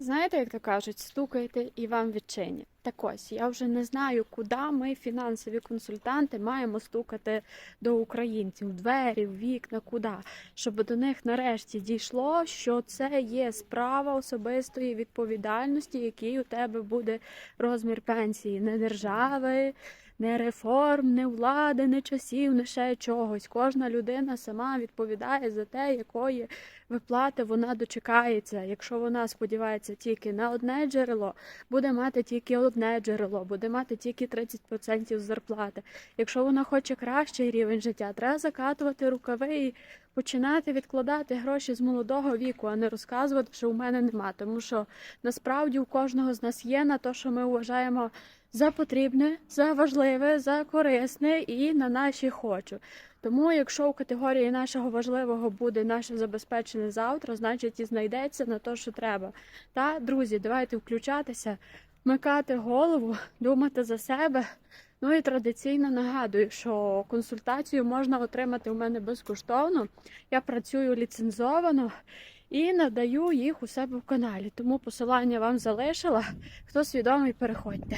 Знаєте, як то кажуть, стукайте і вам відчинять. Так ось, я вже не знаю, куди ми, фінансові консультанти, маємо стукати до українців, двері, вікна, куди, щоб до них нарешті дійшло, що це є справа особистої відповідальності, який у тебе буде розмір пенсії, не держави, не реформ, не влади, не часів, не ще чогось. Кожна людина сама відповідає за те, якої виплати вона дочекається. Якщо вона сподівається тільки на одне джерело, буде мати тільки одне джерело, буде мати тільки 30% зарплати. Якщо вона хоче кращий рівень життя, треба закатувати рукави і починати відкладати гроші з молодого віку, а не розказувати, що у мене нема. Тому що насправді у кожного з нас є на те, що ми вважаємо за потрібне, за важливе, за корисне і на наші хочу. Тому, якщо у категорії нашого важливого буде наше забезпечене завтра, значить і знайдеться на те, що треба. Та, друзі, давайте включатися, вмикати голову, думати за себе. Ну і традиційно нагадую, що консультацію можна отримати у мене безкоштовно. Я працюю ліцензовано і надаю їх у себе в каналі. Тому посилання вам залишила. Хто свідомий, переходьте.